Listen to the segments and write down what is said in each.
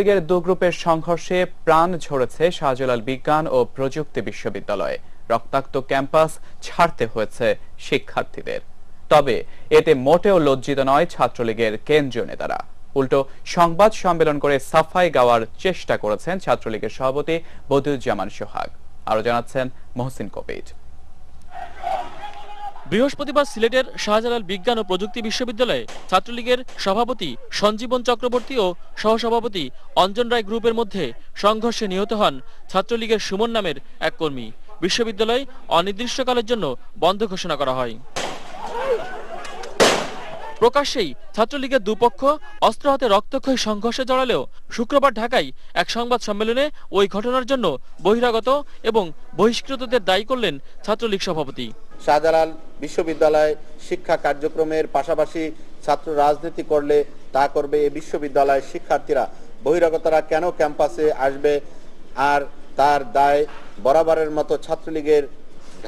লীগের দু গ্রুপের সংঘর্ষে প্রাণ ঝরেছে শাহজালাল বিজ্ঞান ও প্রযুক্তি বিশ্ববিদ্যালয়ে। রক্তাক্ত ক্যাম্পাস ছাড়তে হয়েছে শিক্ষার্থীদের। তবে এতে মোটেও লজ্জিত নয় ছাত্রলীগের কেন্দ্রীয় নেতারা। উল্টো সংবাদ সম্মেলন করে সাফাই গাওয়ার চেষ্টা করেছেন ছাত্রলীগের সভাপতি বদিউজ্জামান সোহাগ। আরও জানাচ্ছেন মহসিন কবির। বৃহস্পতিবার সিলেটের শাহজালাল বিজ্ঞান ও প্রযুক্তি বিশ্ববিদ্যালয়ে ছাত্রলীগের সভাপতি সঞ্জীবন চক্রবর্তী ও সহসভাপতি অঞ্জন রায় গ্রুপের মধ্যে সংঘর্ষে নিহত হন ছাত্রলীগের সুমন নামের এক কর্মী। বিশ্ববিদ্যালয় অনির্দিষ্টকালের জন্য বন্ধ ঘোষণা করা হয়। প্রকাশ্যেই ছাত্রলীগের দুপক্ষ অস্ত্র হাতে রক্তক্ষয়ী সংঘর্ষে জড়ালেও শুক্রবার ঢাকায় এক সংবাদ সম্মেলনে ওই ঘটনার জন্য বহিরাগত এবং বহিষ্কৃতদের দায়ী করলেন ছাত্রলীগ সভাপতি। শাহজালাল বিশ্ববিদ্যালয় শিক্ষা কার্যক্রমের পাশাপাশি ছাত্র রাজনীতি করলে তা করবে এই বিশ্ববিদ্যালয়ের শিক্ষার্থীরা। বহিরাগতরা কেন ক্যাম্পাসে আসবে আর তার দায় বরাবরের মতো ছাত্রলীগের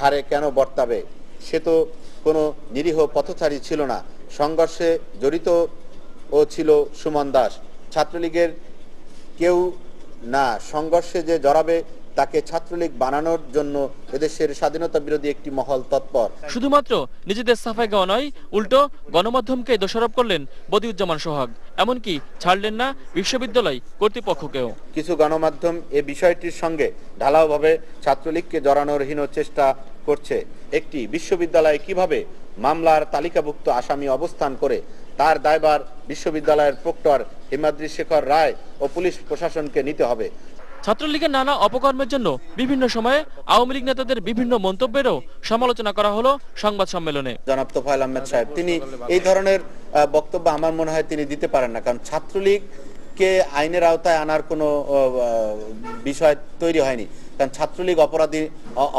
ঘাড়ে কেন বর্তাবে? সে তো কোনো নিরীহ পথচারী ছিল না। সংঘর্ষে জড়িত ও ছিল সুমন দাস। ছাত্রলীগের কেউ না। সংঘর্ষে যে জড়াবে তাকে ছাত্রলীগ বানানোর জন্য এদেশের স্বাধীনতা বিরোধী একটি মহল তৎপর। শুধুমাত্র নিজেদের সাফাই গাওয়া নয় উল্টো গণমাধ্যমকে দোষারোপ করলেন বদিউজ্জামান সোহাগ। এমনকি ছাড়লেন না বিশ্ববিদ্যালয় কর্তৃপক্ষকেও। কিছু গণমাধ্যম এ বিষয়টির সঙ্গে ঢালাওভাবে ছাত্রলীগকে জড়ানোর হীন চেষ্টা করছে। একটি বিশ্ববিদ্যালয় কীভাবে মামলার তালিকাভুক্ত আসামি অবস্থান করে তার দায়বার বিশ্ববিদ্যালয়ের প্রক্টর হিমাদ্রি শেখর রায় ও পুলিশ প্রশাসনকে নিতে হবে। ছাত্রলীগের নানা অপকর্মের জন্য বিভিন্ন সময়ে আওয়ামী লীগ নেতাদের বিভিন্ন মন্তব্যেরও সমালোচনা করা হলো সংবাদ সম্মেলনে। জনাব তোফায়েল আহমেদ সাহেব, তিনি এই ধরনের বক্তব্য আমার মনে হয় তিনি দিতে পারেন না, কারণ ছাত্রলীগকে আইনের আওতায় আনার কোনো বিষয় তৈরি হয়নি। কারণ ছাত্রলীগ অপরাধী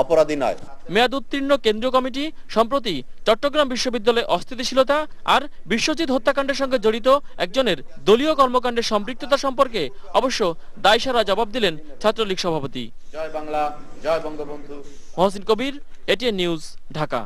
অপরাধী নয়। মেয়াদ উত্তীর্ণ কেন্দ্রীয় কমিটি সম্প্রতি চট্টগ্রাম বিশ্ববিদ্যালয়ে অস্থিতিশীলতা আর বিশ্বজিৎ হত্যাকাণ্ডের সঙ্গে জড়িত একজনের দলীয় কর্মকাণ্ডের সম্পৃক্ততা সম্পর্কে অবশ্য দায়সারা জবাব দিলেন ছাত্রলীগ সভাপতি। জয় বাংলা জয় Bangabandhu. Mohsin Kabir ATN news Dhaka.